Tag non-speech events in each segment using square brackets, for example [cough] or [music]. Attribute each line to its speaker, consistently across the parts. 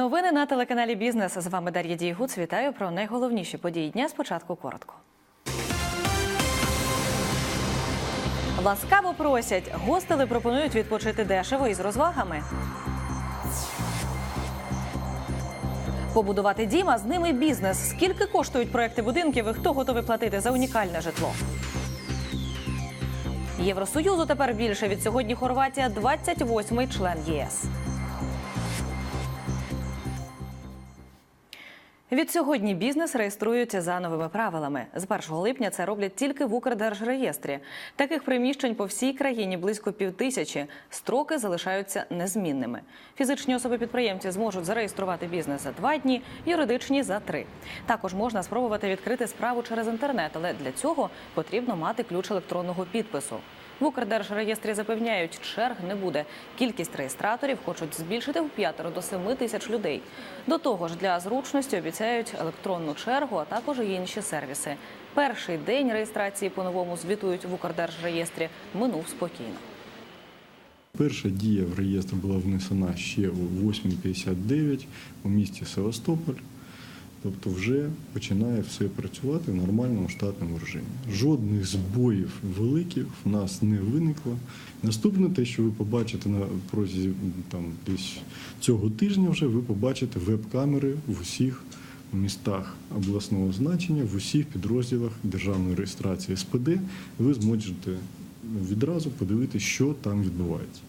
Speaker 1: Новини на телеканалі Бізнес. З вами Дар'я Дійгуц. Вітаю про найголовніші події дня. Спочатку коротко. Ласкаво просять. Гостели пропонують відпочити дешево і з розвагами. Побудувати дім, а з ними бізнес. Скільки коштують проекти будинків і хто готовий платити за унікальне житло? Євросоюзу тепер більше. Від сьогодні Хорватія 28-й член ЄС. Від сьогодні бізнес реєструється за новими правилами. З 1 липня це роблять тільки в Укрдержреєстрі. Таких приміщень по всій країні близько півтисячі. Строки залишаються незмінними. Фізичні особи-підприємці зможуть зареєструвати бізнес за два дні, юридичні за три. Також можна спробувати відкрити справу через інтернет, але для цього потрібно мати ключ електронного підпису. В Укрдержреєстрі запевняють, черг не буде. Кількість реєстраторів хочуть збільшити в п'ятеро до семи тисяч людей. До того ж, для зручності обіцяють електронну чергу, а також і інші сервіси. Перший день реєстрації по-новому звітують в Укрдержреєстрі минув спокійно.
Speaker 2: Перша дія в реєстр була внесена ще у 8.59 у місті Севастополь. Тобто вже починає все працювати в нормальному штатному режимі. Жодних збоїв великих в нас не виникло. Наступне те, що ви побачите на протязі там, десь цього тижня, вже ви побачите веб-камери в усіх містах обласного значення, в усіх підрозділах державної реєстрації СПД. Ви зможете відразу подивитися, що там відбувається.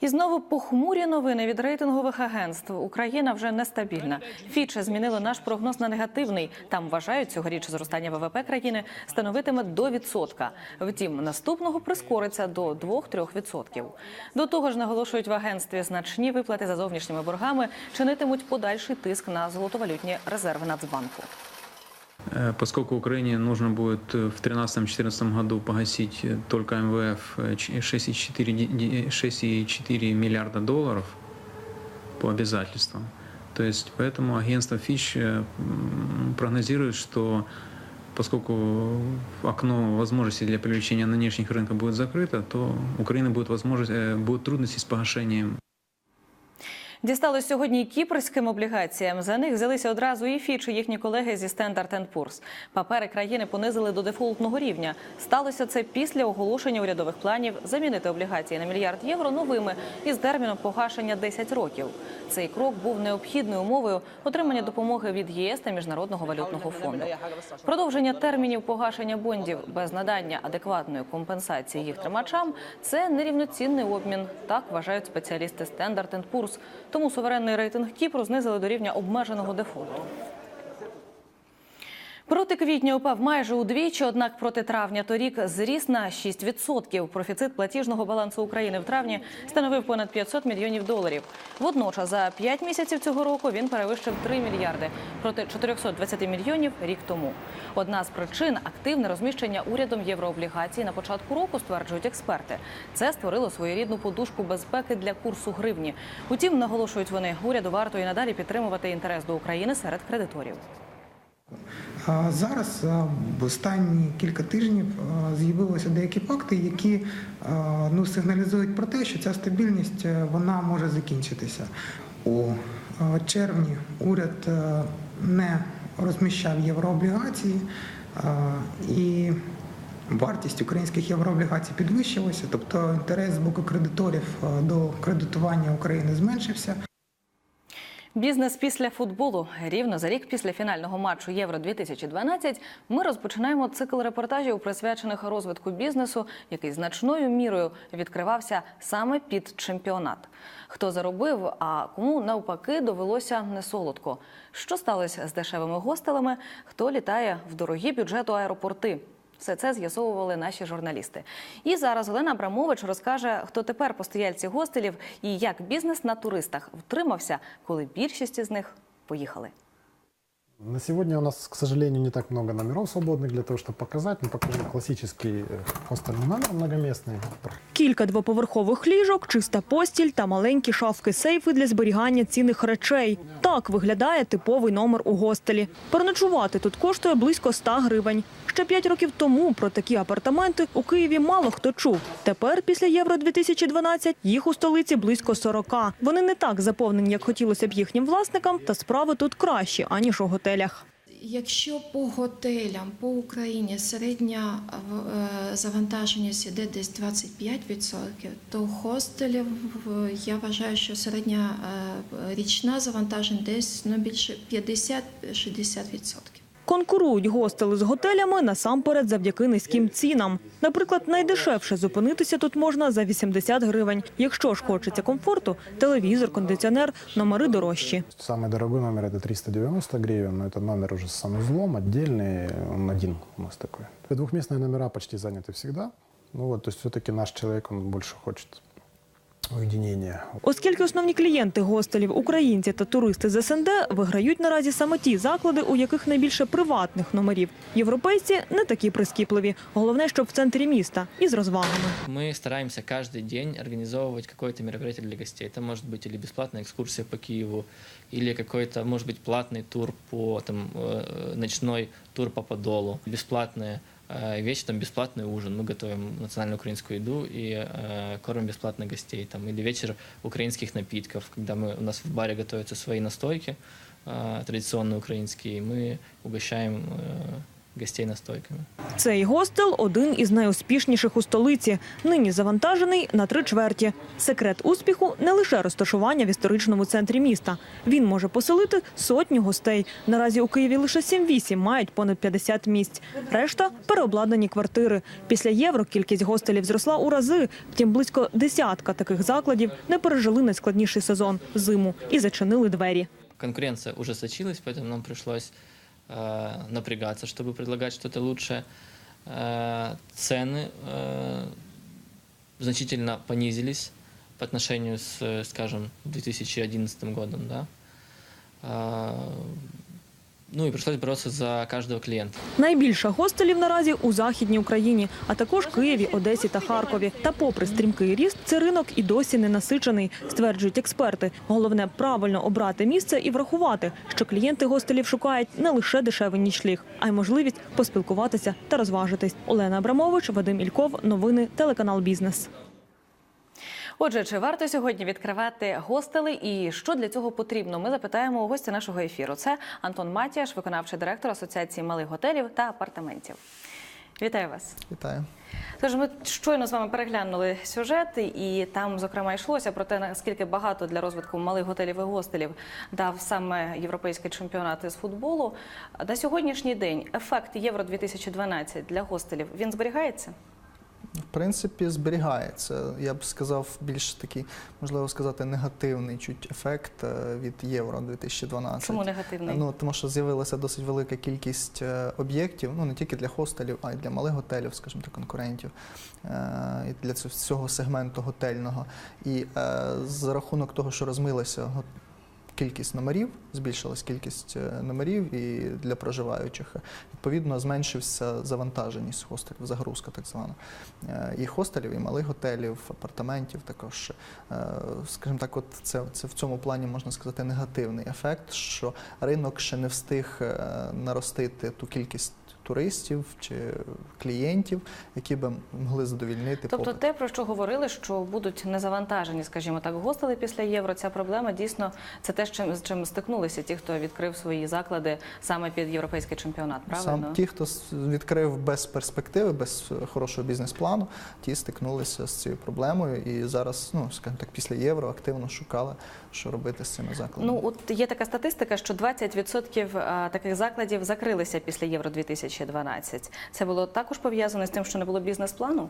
Speaker 1: І знову похмурі новини від рейтингових агентств. Україна вже нестабільна. Фіче змінили наш прогноз на негативний. Там вважають цьогоріч зростання ВВП країни становитиме до відсотка. Втім, наступного прискориться до 2-3 відсотків. До того ж, наголошують в агентстві значні виплати за зовнішніми боргами чинитимуть подальший тиск на золотовалютні резерви Нацбанку.
Speaker 3: Э, Поскольку Украине нужно будет э, в 2013-2014 году погасить э, только МВФ э, ч- 6,4 ди- ди- 6,4 миллиарда долларов по обязательствам, то есть поэтому агентство м, прогнозирует, что поскольку окно возможностей для привлечения внешних рынках будет закрыто, то у Украины будет, возможность, будут трудности с погашением
Speaker 1: Дісталось сьогодні і кіпрським облігаціям. За них взялися одразу і Фіч, і їхні колеги зі Standard Poor's. Папери країни понизили до дефолтного рівня. Сталося це після оголошення урядових планів замінити облігації на мільярд євро новими із терміном погашення 10 років. Цей крок був необхідною умовою отримання допомоги від ЄС та міжнародного валютного фонду. Продовження термінів погашення бондів без надання адекватної компенсації їх тримачам це нерівноцінний обмін. Так вважають спеціалісти Standard Poor's. Тому суверенний рейтинг Кіпру знизили до рівня обмеженого дефолту. Проти квітня упав майже удвічі, однак проти травня торік зріс на 6%. Профіцит платіжного балансу України в травні становив понад 500 мільйонів доларів. Водночас за 5 місяців цього року він перевищив 3 мільярди проти 420 мільйонів рік тому. Одна з причин активне розміщення урядом єврооблігацій на початку року, стверджують експерти. Це створило своєрідну подушку безпеки для курсу гривні. Утім, наголошують вони, уряду варто і надалі підтримувати інтерес до України серед кредиторів.
Speaker 4: Зараз в останні кілька тижнів з'явилися деякі факти, які ну, сигналізують про те, що ця стабільність е, вона може закінчитися. У червні уряд е, не розміщав єврооблігації і вартість українських єврооблігацій підвищилася, тобто інтерес з боку кредиторів до кредитування України зменшився.
Speaker 1: Бізнес після футболу рівно за рік після фінального матчу Євро 2012 Ми розпочинаємо цикл репортажів, присвячених розвитку бізнесу, який значною мірою відкривався саме під чемпіонат. Хто заробив, а кому навпаки довелося не солодко. Що сталося з дешевими гостелами? Хто літає в дорогі бюджету аеропорти? Все це з'ясовували наші журналісти. І зараз Олена Абрамович розкаже, хто тепер постояльці гостелів і як бізнес на туристах втримався, коли більшість із них поїхали.
Speaker 5: На сегодня у нас, к сожалению, не так много номеров свободных для того, чтобы показать. Мы покажем классический э, хостельный номер многоместный.
Speaker 6: Кілька двоповерхових ліжок, чиста постіль та маленькі шафки-сейфи для зберігання цінних речей. Так виглядає типовий номер у гостелі. Переночувати тут коштує близько 100 гривень. Ще п'ять років тому про такі апартаменти у Києві мало хто чув. Тепер, після Євро 2012, їх у столиці близько 40. Вони не так заповнені, як хотілося б їхнім власникам, та справи тут кращі, аніж у готелях.
Speaker 7: Якщо по готелям по Україні середня е, завантаженість іде десь 25%, то хостелів я вважаю, що середня е, річна завантаженість десь ну, більше 50-60%.
Speaker 6: Конкурують гостели з готелями насамперед завдяки низьким цінам. Наприклад, найдешевше зупинитися тут можна за 80 гривень. Якщо ж хочеться комфорту, телевізор, кондиціонер, номери дорожчі.
Speaker 5: Самый дорогой номер это 390 гривен, но это номер уже с санузлом, отдельный, он один у нас такой. Двухместные номера почти заняты всегда. Ну вот, то есть все-таки наш человек, он больше хочет уединения.
Speaker 6: Оскільки основні клієнти гостелів українці та туристи з СНД виграють наразі саме ті заклади, у яких найбільше приватних номерів. Європейці не такі прискіпливі. Головне, щоб в центрі міста і з розвагами.
Speaker 8: Мы стараемся каждый день организовывать какое-то мероприятие для гостей. Это может быть или бесплатная экскурсия по Киеву, или какой-то, может быть, платный тур по там, э, ночной тур по Подолу, бесплатные э, Вещи, там бесплатный ужин. Мы готовим национальную украинскую еду и э, кормим бесплатно гостей. Там, или вечер украинских напитков, когда мы, у нас в баре готовятся свои настойки э, традиционные украинские, и мы угощаем э, гостей настойками.
Speaker 6: Цей гостел один із найуспішніших у столиці. Нині завантажений на три чверті. Секрет успіху не лише розташування в історичному центрі міста. Він може поселити сотню гостей. Наразі у Києві лише 7-8 мають понад 50 місць. Решта переобладнані квартири. Після євро кількість гостелів зросла у рази. Втім, близько десятка таких закладів не пережили найскладніший сезон зиму і зачинили двері.
Speaker 8: конкуренция ужесточилась, поэтому нам пришлось э, напрягаться, чтобы предлагать что-то лучшее. Э, цены э, значительно понизились по отношению с, э, скажем, 2011 годом, да. Э, ну и пришлось бороться за каждого клиента.
Speaker 6: Найбільше гостелів наразі у західній Україні, а також Києві, Одесі та Харкові. Та попри стрімкий ріст, цей ринок і досі не насичений, стверджують експерти. Головне правильно обрати місце і врахувати, що клієнти гостелів шукають не лише дешевий нічліг, а й можливість поспілкуватися та розважитись. Олена Абрамович, Вадим Ільков, новини, телеканал Бізнес.
Speaker 1: Отже, чи варто сьогодні відкривати гостели і що для цього потрібно? Ми запитаємо у гостя нашого ефіру. Це Антон Матіаш, виконавчий директор Асоціації малих готелів та апартаментів. Вітаю вас.
Speaker 9: Вітаю.
Speaker 1: Тож ми щойно з вами переглянули сюжет, і там, зокрема, йшлося про те, наскільки багато для розвитку малих готелів і гостелів дав саме європейський чемпіонат з футболу. На сьогоднішній день ефект Євро 2012 для гостелів він зберігається?
Speaker 9: В принципі, зберігається. Я б сказав, більш такий, можливо сказати, негативний чуть ефект е, від Євро 2012.
Speaker 1: Чому негативний?
Speaker 9: Ну, тому що з'явилася досить велика кількість е, об'єктів, ну не тільки для хостелів, а й для малих готелів, скажімо так, конкурентів, е, і для цього- сегменту готельного. І за рахунок того, що розмилася кількість номерів, збільшилась кількість е, номерів і для проживаючих. Відповідно, зменшився завантаженість хостелів, загрузка так звана. Е, І хостелів, і малих готелів, апартаментів також. Е, Скажімо так, от це, це в цьому плані можна сказати негативний ефект, що ринок ще не встиг наростити ту кількість туристів чи клієнтів, які би могли задовільнити
Speaker 1: Тобто,
Speaker 9: попит.
Speaker 1: те, про що говорили, що будуть незавантажені, скажімо так, гостели після євро. Ця проблема дійсно це те, з чим з чим стикнулися ті, хто відкрив свої заклади саме під європейський чемпіонат. Правильно
Speaker 9: Сам ті, хто відкрив без перспективи, без хорошого бізнес-плану, ті стикнулися з цією проблемою і зараз, ну скажімо так, після євро активно шукали, що робити з цими закладами.
Speaker 1: Ну от є така статистика, що 20% таких закладів закрилися після євро 2012 2012. Це було також пов'язано з тим, що не було бізнес-плану?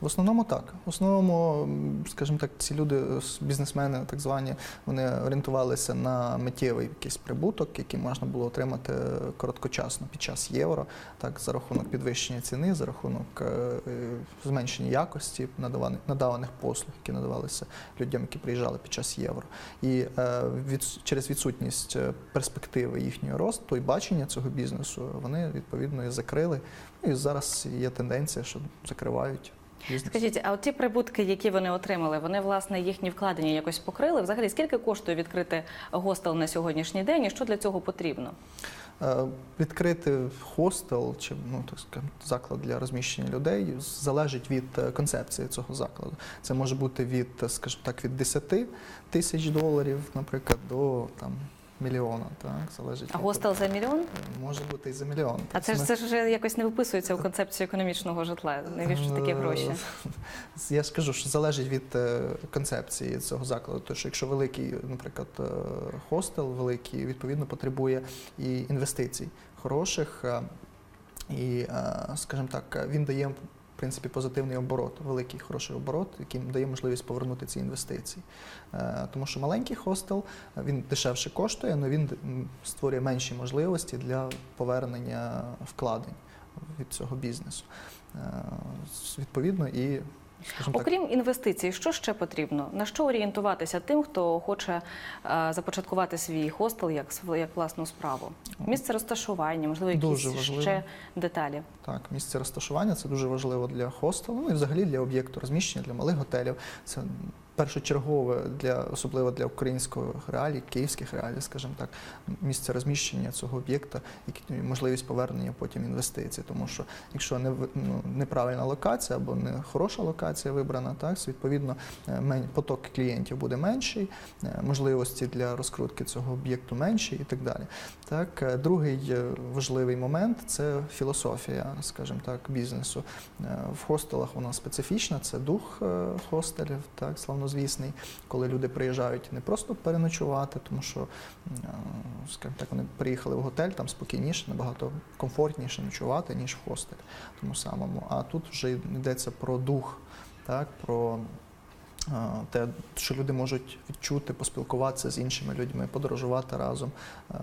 Speaker 9: В основному так. В основному, скажімо так, ці люди, е, бізнесмени, так звані, вони орієнтувалися на миттєвий якийсь прибуток, який можна було отримати короткочасно під час євро, так за рахунок підвищення ціни, за рахунок е, е, зменшення якості надаваних надаваних послуг, які надавалися людям, які приїжджали під час євро. І е, від, через відсутність е, перспективи їхнього росту і бачення цього бізнесу, вони відповідно і закрили. Ну, і зараз є тенденція, що закривають. Бізнес.
Speaker 1: Скажіть, а от ті прибутки, які вони отримали, вони власне їхні вкладення якось покрили? Взагалі, скільки коштує відкрити гостел на сьогоднішній день і що для цього потрібно?
Speaker 9: Е, Відкрити хостел чи ну так скажемо, заклад для розміщення людей залежить від е, концепції цього закладу. Це може бути від, скажімо так, від 10 тисяч доларів, наприклад, до там мільйона. Так залежить
Speaker 1: А гостел за мільйон?
Speaker 9: може бути і за мільйон.
Speaker 1: А це ж це ж вже якось не виписується у концепцію економічного житла. Навіщо такі гроші?
Speaker 9: Е, [laughs] Я ж кажу, що залежить від е, концепції цього закладу. Що якщо великий, наприклад, е, хостел великий, відповідно потребує і інвестицій хороших, е, і, скажімо так, він дає. Принципі, позитивний оборот, великий хороший оборот, який дає можливість повернути ці інвестиції. Е, Тому що маленький хостел він дешевше коштує, але він створює менші можливості для повернення вкладень від цього бізнесу. Е, Відповідно, і скажімо так,
Speaker 1: Окрім інвестицій, що ще потрібно? На що орієнтуватися тим, хто хоче е, започаткувати свій хостел як св- як власну справу? Місце розташування, можливо, якісь
Speaker 9: Дуже важливо.
Speaker 1: ще деталі.
Speaker 9: Так, місце розташування це дуже важливо для хостелу, ну і взагалі для об'єкту розміщення, для малих готелів. Це першочергове для особливо для української реалій, київських реалій, скажімо так, місце розміщення цього об'єкта, і можливість повернення потім інвестицій. Тому що якщо не ну, неправильна локація або не хороша локація вибрана, так відповідно е, поток клієнтів буде менший, е, можливості для розкрутки цього об'єкту менші і так далі. Так, е, другий важливий момент це філософія, скажімо так, бізнесу. В хостелах вона специфічна, це дух хостелів, так, славнозвісний, коли люди приїжджають не просто переночувати, тому що, е, скажімо так, вони приїхали в готель, там спокійніше, набагато комфортніше ночувати, ніж в хостелі тому самому. А тут вже йдеться про дух, так, про те, що люди можуть відчути, поспілкуватися з іншими людьми, подорожувати разом, е,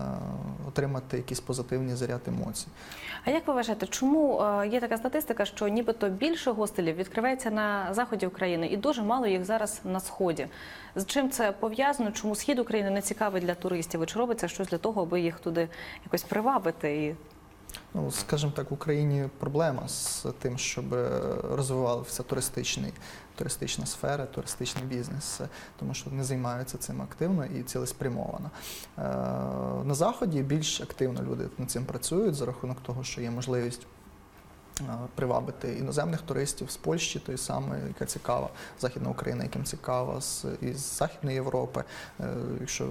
Speaker 9: отримати якийсь позитивний заряд емоцій.
Speaker 1: А як ви вважаєте, чому е, є така статистика, що нібито більше гостелів відкривається на заході України і дуже мало їх зараз на сході? З чим це пов'язано? Чому схід України не цікавий для туристів? І чи робиться щось для того, аби їх туди якось привабити? І
Speaker 9: Ну, скажімо так, в Україні проблема з тим, щоб е, розвивався туристичний, туристична сфера, туристичний бізнес, е, тому що не займаються цим активно і цілеспрямовано. Е, На Заході більш активно люди над цим працюють за рахунок того, що є можливість. Е, Привабити іноземних туристів з Польщі, тої самої, яка цікава, Західна Україна, яким цікава, з із Західної Європи. Е, Якщо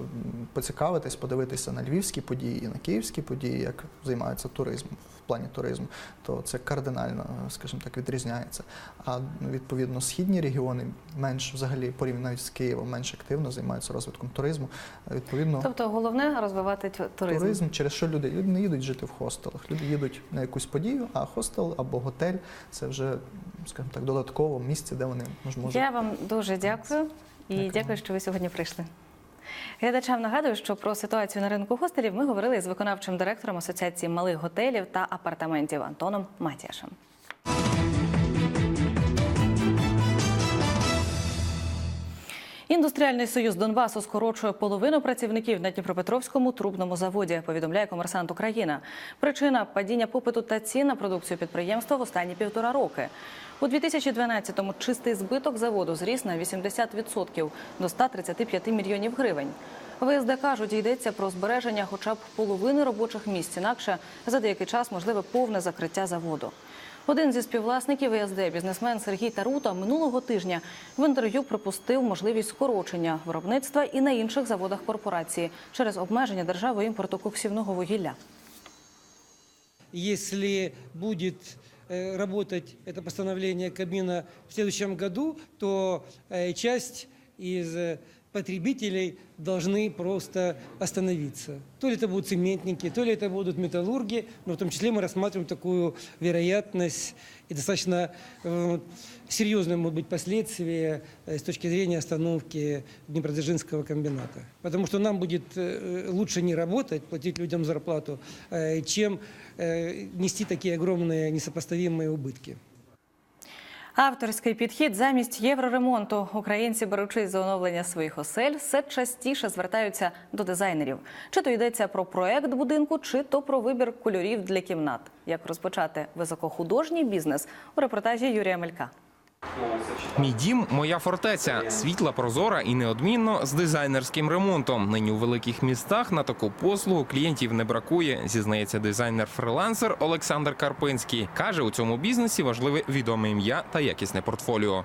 Speaker 9: поцікавитись, подивитися на львівські події і на київські події, як займаються туризмом в плані туризму, то це кардинально, е, скажімо так, відрізняється. А відповідно східні регіони менш взагалі порівняно з Києвом, менш активно займаються розвитком туризму. Відповідно,
Speaker 1: тобто головне розвивати туризм.
Speaker 9: туризм, через що люди люди не їдуть жити в хостелах. Люди їдуть на якусь подію, а хостел або готель це вже, скажімо так, додатково місце, де вони можуть.
Speaker 1: Я вам дуже дякую і
Speaker 9: Дякую.
Speaker 1: дякую, що ви сьогодні прийшли. Глядачам нагадую, що про ситуацію на ринку гостелів ми говорили з виконавчим директором Асоціації малих готелів та апартаментів Антоном Матіашем. Індустріальний союз Донбасу скорочує половину працівників на Дніпропетровському трубному заводі. Повідомляє комерсант Україна. Причина падіння попиту та цін на продукцію підприємства в останні півтора роки. У 2012-му чистий збиток заводу зріс на 80% до 135 мільйонів гривень. ВСД кажуть, йдеться про збереження хоча б половини робочих місць, інакше за деякий час можливе повне закриття заводу. Один зі співвласників ВСД, бізнесмен Сергій Тарута, минулого тижня в інтерв'ю припустив можливість скорочення виробництва і на інших заводах корпорації через обмеження держави імпорту коксівного вугілля.
Speaker 10: Если будет э, работать это постановление Кабмина в следующем году, то э, часть из э, потребителей должны просто остановиться. То ли это будут цементники, то ли это будут металлурги, но в том числе мы рассматриваем такую вероятность и достаточно э, серьезные могут быть последствия э, с точки зрения остановки Днепродзержинского комбината. Потому что нам будет э, лучше не работать, платить людям зарплату, э, чем э, нести такие огромные несопоставимые убытки.
Speaker 1: Авторський підхід замість євроремонту. Українці, беручись за оновлення своїх осель, все частіше звертаються до дизайнерів. Чи то йдеться про проект будинку, чи то про вибір кольорів для кімнат. Як розпочати високохудожній бізнес у репортажі Юрія Мелька.
Speaker 11: Мій дім моя фортеця, світла, прозора і неодмінно з дизайнерським ремонтом. Нині у великих містах на таку послугу клієнтів не бракує, зізнається дизайнер-фрилансер Олександр Карпинський. каже, у цьому бізнесі важливе відоме ім'я та якісне портфоліо.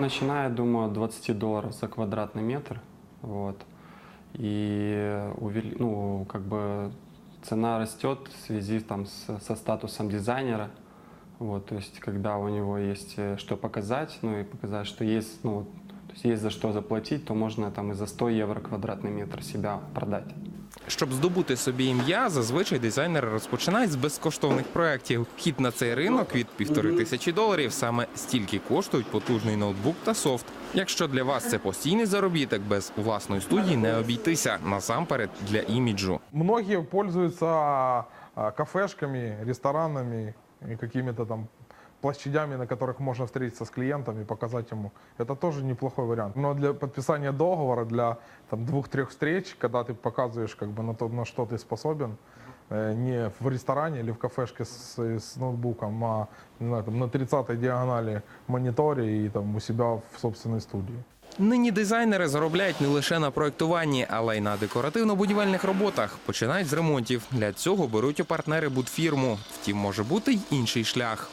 Speaker 12: Начиная, думаю, от 20 долларов за квадратный метр. Вот. И увели- ну, как бы цена растет в с- со статусом дизайнера. Вот, то есть, когда у него есть э, что показать, ну и показать, что есть, ну, то есть, есть за что заплатить, то можно там и за 100 евро квадратный метр себя продать.
Speaker 11: Щоб здобути собі ім'я, зазвичай дизайнери розпочинають з безкоштовних проєктів. Вхід на цей ринок від півтори тисячі доларів. Саме стільки коштують потужний ноутбук та софт. Якщо для вас це постійний заробіток, без власної студії не обійтися насамперед для іміджу.
Speaker 13: Многие пользуются а, кафешками, ресторанами и какими-то там площадями, на которых можно встретиться с клиентом и показать ему. Это тоже неплохой вариант. Но для подписания договора, для там, двух-трех встреч, когда ты показываешь как бы на то, на что ты способен, э, не в ресторане или в кафешке с, с ноутбуком, а не знаю, там, на 30-й диагонали мониторе и там, у себя в собственной студии.
Speaker 11: Нині дизайнери заробляють не лише на проєктуванні, але й на декоративно-будівельних роботах. Починають з ремонтів. Для цього беруть у партнери будфірму. Втім, може бути й інший шлях.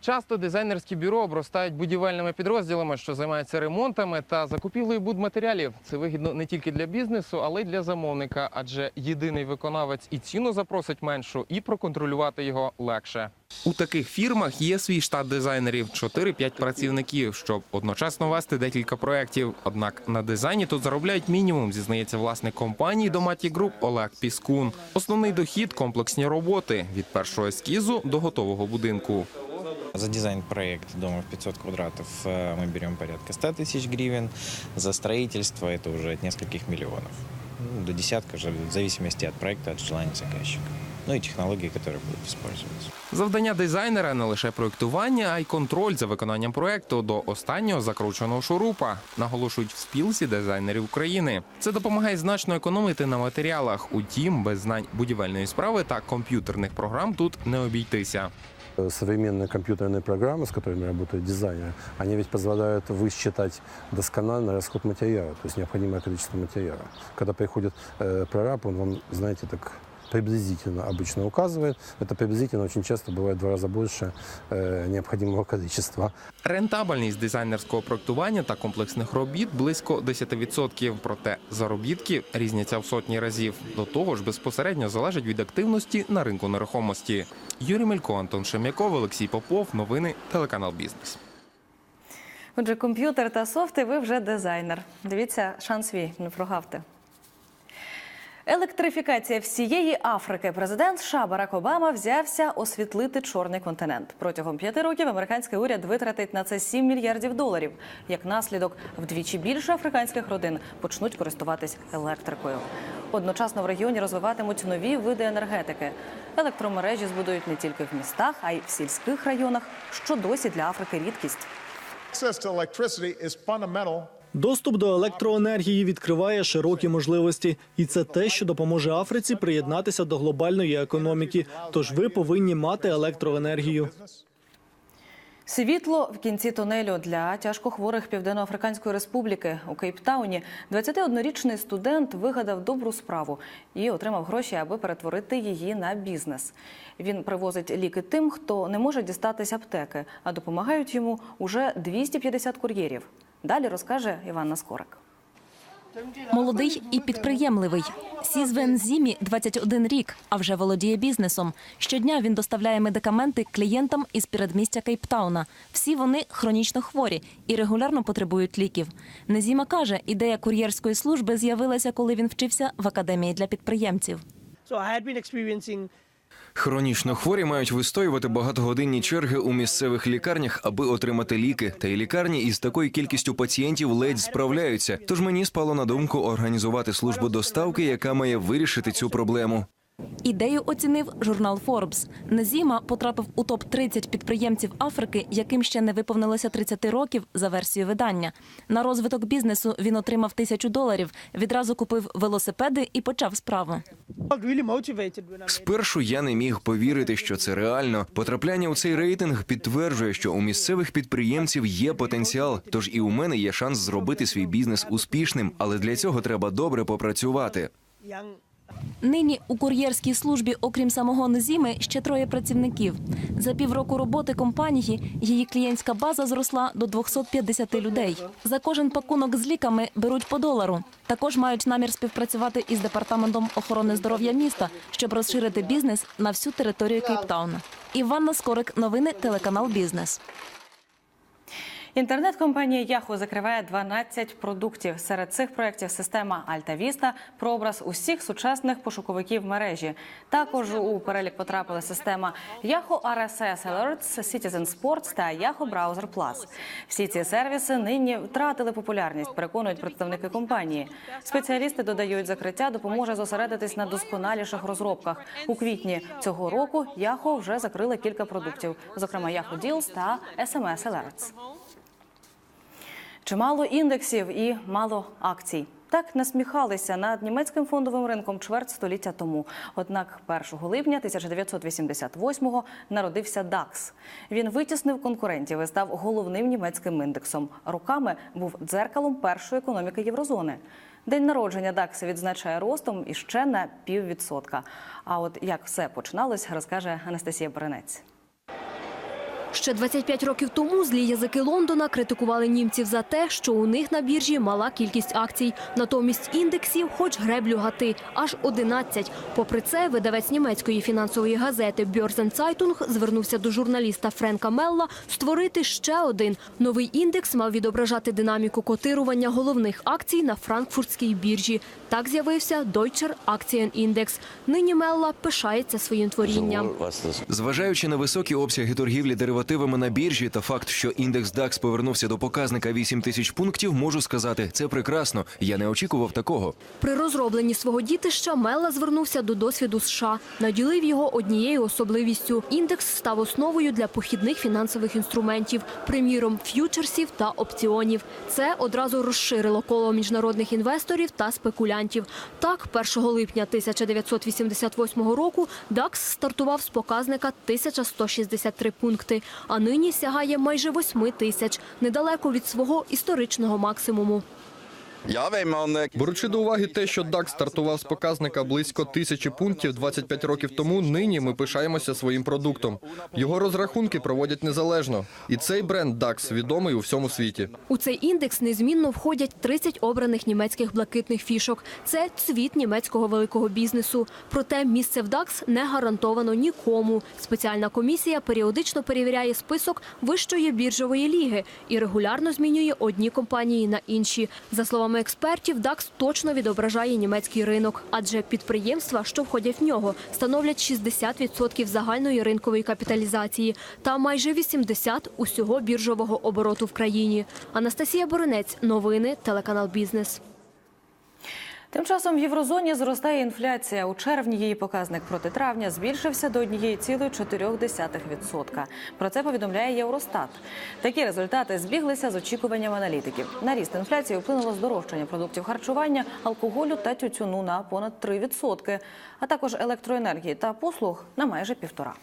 Speaker 11: Часто дизайнерські бюро обростають будівельними підрозділами, що займаються ремонтами та закупівлею будматеріалів. Це вигідно не тільки для бізнесу, але й для замовника, адже єдиний виконавець і ціну запросить меншу, і проконтролювати його легше. У таких фірмах є свій штат дизайнерів 4-5 працівників, щоб одночасно вести декілька проєктів. Однак на дизайні тут заробляють мінімум, зізнається власник компанії Доматі Груп Олег Піскун. Основний дохід комплексні роботи від першого ескізу до готового будинку.
Speaker 14: За дизайн-проект дома в 500 квадратов э, мы берем порядка 100 тысяч гривен. За строительство это уже от нескольких миллионов. Ну, до десятка, же, в зависимости от проекта, от желания заказчика. Ну и технологии, которые будут использоваться.
Speaker 11: Завдання дизайнера не лише проєктування, а й контроль за виконанням проєкту до останнього закрученого шурупа, наголошують в спілці дизайнерів України. Це допомагає значно економити на матеріалах. Утім, без знань будівельної справи та комп'ютерних програм тут не обійтися.
Speaker 15: Современные компьютерные программы, с которыми работают дизайнеры, они ведь позволяют высчитать досконально расход материала, то есть необходимое количество материала. Когда приходит э, прораб, он вам, знаете, так приблизительно обычно указывает. Это приблизительно очень часто бывает в два раза больше э, необходимого количества.
Speaker 11: Рентабельність дизайнерського проєктування та комплексних робіт близько 10%. Проте заробітки різняться в сотні разів. До того ж, безпосередньо залежать від активності на ринку нерухомості. Юрій Мелько, Антон Шем'яков, Олексій Попов. Новини телеканал Бізнес.
Speaker 1: Отже, комп'ютер та софти, ви вже дизайнер. Дивіться, шанс свій, не прогавте. Електрифікація всієї Африки. Президент США Барак Обама взявся освітлити чорний континент. Протягом п'яти років американський уряд витратить на це 7 мільярдів доларів. Як наслідок, вдвічі більше африканських родин почнуть користуватись електрикою. Одночасно в регіоні розвиватимуть нові види енергетики. Електромережі збудують не тільки в містах, а й в сільських районах, що досі для Африки рідкість.
Speaker 16: Доступ до електроенергії відкриває широкі можливості, і це те, що допоможе Африці приєднатися до глобальної економіки. Тож ви повинні мати електроенергію.
Speaker 1: Світло в кінці тунелю для тяжкохворих Південноафриканської республіки у Кейптауні 21-річний студент вигадав добру справу і отримав гроші, аби перетворити її на бізнес. Він привозить ліки тим, хто не може дістатись аптеки, а допомагають йому уже 250 кур'єрів. Далі розкаже Іванна Скорик.
Speaker 17: Молодий і підприємливий. Сізвен Зімі 21 рік, а вже володіє бізнесом. Щодня він доставляє медикаменти клієнтам із передмістя Кейптауна. Всі вони хронічно хворі і регулярно потребують ліків. Незіма каже, ідея кур'єрської служби з'явилася, коли він вчився в академії для підприємців.
Speaker 18: Хронічно хворі мають вистоювати багатогодинні черги у місцевих лікарнях, аби отримати ліки. Та й лікарні із такою кількістю пацієнтів ледь справляються. Тож мені спало на думку організувати службу доставки, яка має вирішити цю проблему.
Speaker 17: Ідею оцінив журнал Forbes. Назіма потрапив у топ 30 підприємців Африки, яким ще не виповнилося 30 років за версією видання. На розвиток бізнесу він отримав тисячу доларів. Відразу купив велосипеди і почав справу.
Speaker 18: Спершу я не міг повірити, що це реально. Потрапляння у цей рейтинг підтверджує, що у місцевих підприємців є потенціал. Тож і у мене є шанс зробити свій бізнес успішним, але для цього треба добре попрацювати.
Speaker 17: Нині у кур'єрській службі, окрім самого Незіми, ще троє працівників. За півроку роботи компанії її клієнтська база зросла до 250 людей. За кожен пакунок з ліками беруть по долару. Також мають намір співпрацювати із департаментом охорони здоров'я міста, щоб розширити бізнес на всю територію Кейптауна. Іванна Скорик, новини, телеканал Бізнес.
Speaker 1: Інтернет-компанія Yahoo закриває 12 продуктів. Серед цих проєктів система Vista – прообраз усіх сучасних пошуковиків мережі. Також у перелік потрапила система Yahoo RSS Alerts, Citizen Sports та Yahoo Browser Plus. Всі ці сервіси нині втратили популярність, переконують представники компанії. Спеціалісти додають, закриття допоможе зосередитись на досконаліших розробках. У квітні цього року Yahoo вже закрили кілька продуктів, зокрема Yahoo Deals та SMS Alerts. Чимало індексів і мало акцій. Так насміхалися над німецьким фондовим ринком чверть століття тому. Однак 1 липня 1988-го народився DAX. Він витіснив конкурентів і став головним німецьким індексом. Роками був дзеркалом першої економіки єврозони. День народження DAX відзначає ростом іще на піввідсотка. А от як все починалось, розкаже Анастасія Беренець.
Speaker 19: Ще 25 років тому злі язики Лондона критикували німців за те, що у них на біржі мала кількість акцій. Натомість індексів, хоч греблю гати, аж 11. Попри це, видавець німецької фінансової газети Börsen Zeitung звернувся до журналіста Френка Мелла створити ще один. Новий індекс мав відображати динаміку котирування головних акцій на франкфуртській біржі. Так з'явився Deutscher Aktienindex. Нині Мелла пишається своїм творінням.
Speaker 18: Зважаючи на високі обсяги торгівлі деривативами на біржі та факт, що індекс DAX повернувся до показника 8 тисяч пунктів, можу сказати, це прекрасно. Я не очікував такого.
Speaker 19: При розробленні свого дітища Мелла звернувся до досвіду США, наділив його однією особливістю. Індекс став основою для похідних фінансових інструментів, приміром ф'ючерсів та опціонів. Це одразу розширило коло міжнародних інвесторів та спекулянтів. Так, 1 липня 1988 року DAX стартував з показника 1163 пункти, а нині сягає майже 8 тисяч, недалеко від свого історичного максимуму.
Speaker 20: Беручи до уваги те, що DAX стартував з показника близько тисячі пунктів 25 років тому, нині ми пишаємося своїм продуктом. Його розрахунки проводять незалежно. І цей бренд DAX відомий у всьому світі.
Speaker 19: У цей індекс незмінно входять 30 обраних німецьких блакитних фішок. Це цвіт німецького великого бізнесу. Проте місце в DAX не гарантовано нікому. Спеціальна комісія періодично перевіряє список вищої біржової ліги і регулярно змінює одні компанії на інші. За словами експертів, DAX точно відображає німецький ринок, адже підприємства, що входять в нього, становлять 60% загальної ринкової капіталізації та майже 80% усього біржового обороту в країні. Анастасія Боронець, новини, телеканал Бізнес.
Speaker 1: Тим часом в єврозоні зростає інфляція. У червні її показник проти травня збільшився до 1,4%. Про це повідомляє Євростат. Такі результати збіглися з очікуванням аналітиків. На ріст інфляції вплинуло здорожчання продуктів харчування, алкоголю та тютюну на понад 3%, а також електроенергії та послуг на майже півтора.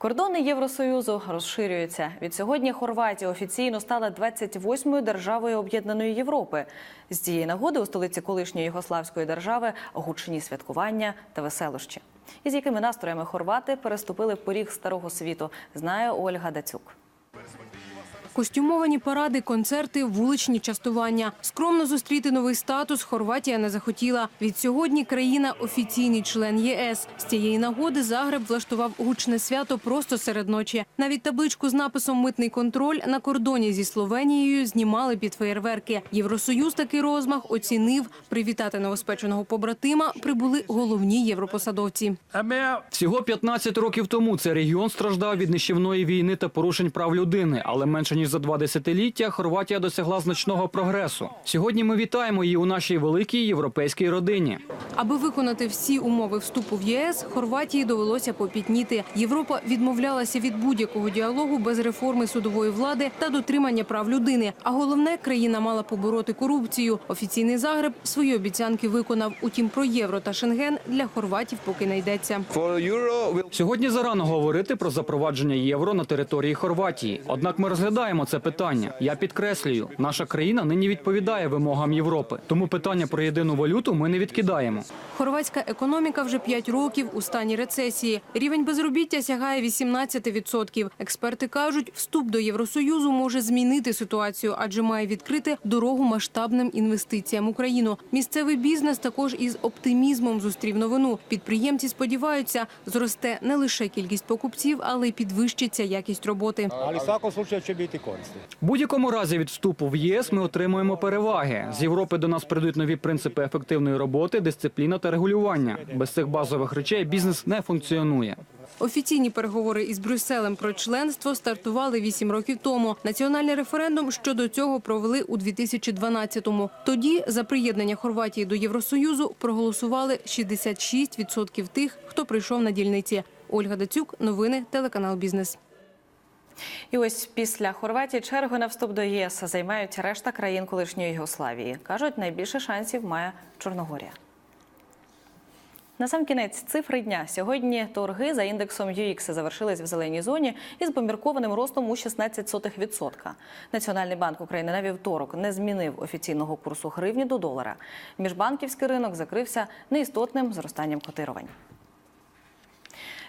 Speaker 1: Кордони Євросоюзу розширюються. Від сьогодні Хорватія офіційно стала 28-ю державою об'єднаної Європи. З цієї нагоди у столиці колишньої югославської держави гучні святкування та веселощі. Із якими настроями хорвати переступили поріг старого світу, знає Ольга Дацюк.
Speaker 21: Костюмовані паради, концерти, вуличні частування. Скромно зустріти новий статус Хорватія не захотіла. Від сьогодні країна офіційний член ЄС. З цієї нагоди Загреб влаштував гучне свято просто серед ночі. Навіть табличку з написом Митний контроль на кордоні зі Словенією знімали під феєрверки. Євросоюз такий розмах оцінив. Привітати новоспеченого побратима прибули головні європосадовці.
Speaker 22: Всього 15 років тому цей регіон страждав від нищівної війни та порушень прав людини, але менше ніж за два десятиліття Хорватія досягла значного прогресу. Сьогодні ми вітаємо її у нашій великій європейській родині.
Speaker 21: Аби виконати всі умови вступу в ЄС, Хорватії довелося попітніти. Європа відмовлялася від будь-якого діалогу без реформи судової влади та дотримання прав людини. А головне, країна мала побороти корупцію. Офіційний Загреб свої обіцянки виконав. Утім, про євро та шенген для хорватів поки не йдеться.
Speaker 22: Сьогодні зарано говорити про запровадження євро на території Хорватії. Однак ми розглядаємо це питання. Я підкреслюю, наша країна нині відповідає вимогам Європи. Тому питання про єдину валюту ми не відкидаємо.
Speaker 21: Хорватська економіка вже 5 років у стані рецесії. Рівень безробіття сягає 18%. Експерти кажуть, вступ до Євросоюзу може змінити ситуацію, адже має відкрити дорогу масштабним інвестиціям Україну. Місцевий бізнес також із оптимізмом зустрів новину. Підприємці сподіваються, зросте не лише кількість покупців, але й підвищиться якість роботи.
Speaker 22: Але в всякому biti користі. Будь-якому разі від вступу в ЄС ми отримуємо переваги. З Європи до нас прийдуть нові принципи ефективної роботи, дисципліна та регулювання. Без цих базових речей бізнес не функціонує.
Speaker 21: Офіційні переговори із Брюсселем про членство стартували вісім років тому. Національний референдум щодо цього провели у 2012-му. Тоді за приєднання Хорватії до Євросоюзу проголосували 66% тих, хто прийшов на дільниці. Ольга Дацюк, новини, телеканал Бізнес.
Speaker 1: І ось після Хорватії чергу на вступ до ЄС займають решта країн колишньої Югославії. Кажуть, найбільше шансів має Чорногорія. Насамкінець цифри дня. Сьогодні торги за індексом UX завершились в зеленій зоні із поміркованим ростом у 16%. Національний банк України на вівторок не змінив офіційного курсу гривні до долара. Міжбанківський ринок закрився неістотним зростанням котирувань.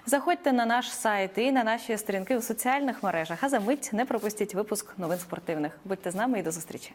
Speaker 1: Заходьте на наш сайт і на наші сторінки у соціальних мережах. А за мить не пропустіть випуск новин спортивних. Будьте з нами і до зустрічі.